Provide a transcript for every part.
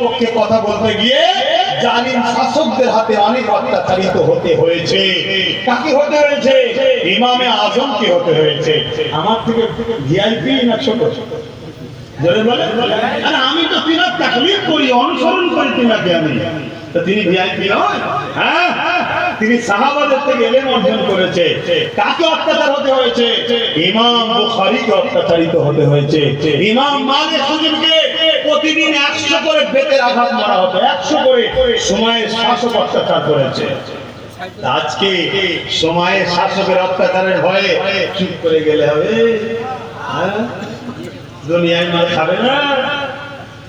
পক্ষে কথা বলতে গিয়ে শাসকদের হাতে অনেক অত্যাচারিত হতে হয়েছে। কাকে হতে হয়েছে? ইমামে হতে হয়েছে। আমার থেকে ভিআইপি না ছোট? আমি তো তাকলিফ করি, অনুসরণ করি আমি। তিনি ভিআইপি নয়? হ্যাঁ? তিনি সাহাবাদের থেকে এলেম অর্জন করেছে। কাকে অত্যাচার হতে হয়েছে? ইমাম বুখারীকে অত্যাচারিত হতে হয়েছে। ইমাম মালিক হুজুরকে প্রতিদিন একশো করে বেতের আঘাত মারা হতো, একশো করে সময়ের শাসক অত্যাচার করেছে। আজকে সময়ে শাসকের অত্যাচারের ভয়ে চুপ করে গেলে হবে। হ্যাঁ? দুনিয়ায় মাল খাবে না।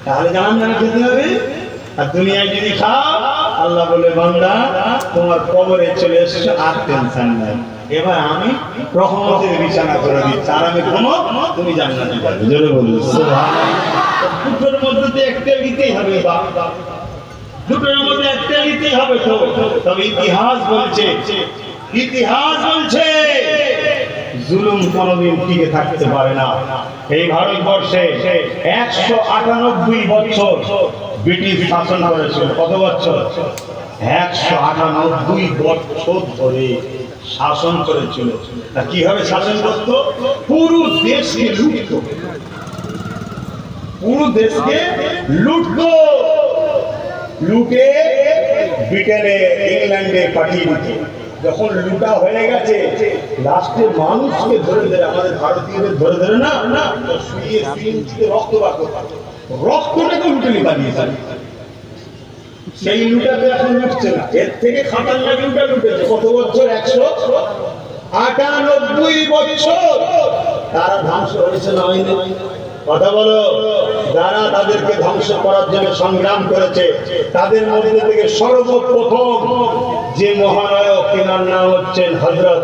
তাহলে জানান জানা খেতে হবে। আর দুনিয়ায় যদি খাও আল্লাহ বলে, বান্দা, তোমার কবরে চলে এসছো আর টেনশন নাই। এবার আমি রহমতের বিছানা করে দিচ্ছি। আর আমি ঘুমো, তুমি জান্নাতে যাবে। জোরে বলুন দুটোর মধ্যে তো একটা নিতেই হবে বাবা দুটোর মধ্যে একটা নিতেই হবে তো। তবে ইতিহাস বলছে ইতিহাস বলছে, জুলুম কোনদিন টিকে থাকতে পারে না। এই ভারতবর্ষে একশো আটানব্বই বছর ব্রিটিশ শাসন করেছিল কত বছর? একশো আটানব্বই বছর ধরে শাসন করেছিল। তা কীভাবে শাসন করতো? পুরো দেশকে লুটত। পুরো দেশকে লুটতো। লুটে ব্রিটেনে, ইংল্যান্ডে পাঠিয়ে দিত। যখন লুটা হয়ে গেছে, লাস্টে মানুষকে ধরে ধরে, আমাদের ভারতীয়দের ধরে ধরে না শুয়ে শুয়ে রক্ত করতাম। রক্তটাকে সেই এখন না। এর থেকে লুটা লুটেছে। কত বছর? একশো? আটানব্বই বছর। তারা ধ্বংস হয়েছে না হয়নি। কথা বলো। যারা তাদেরকে ধ্বংস করার জন্য সংগ্রাম করেছে, তাদের মধ্যে থেকে সর্বপ্রথম যে মহানায়ক তিনার নাম হচ্ছেন হজরত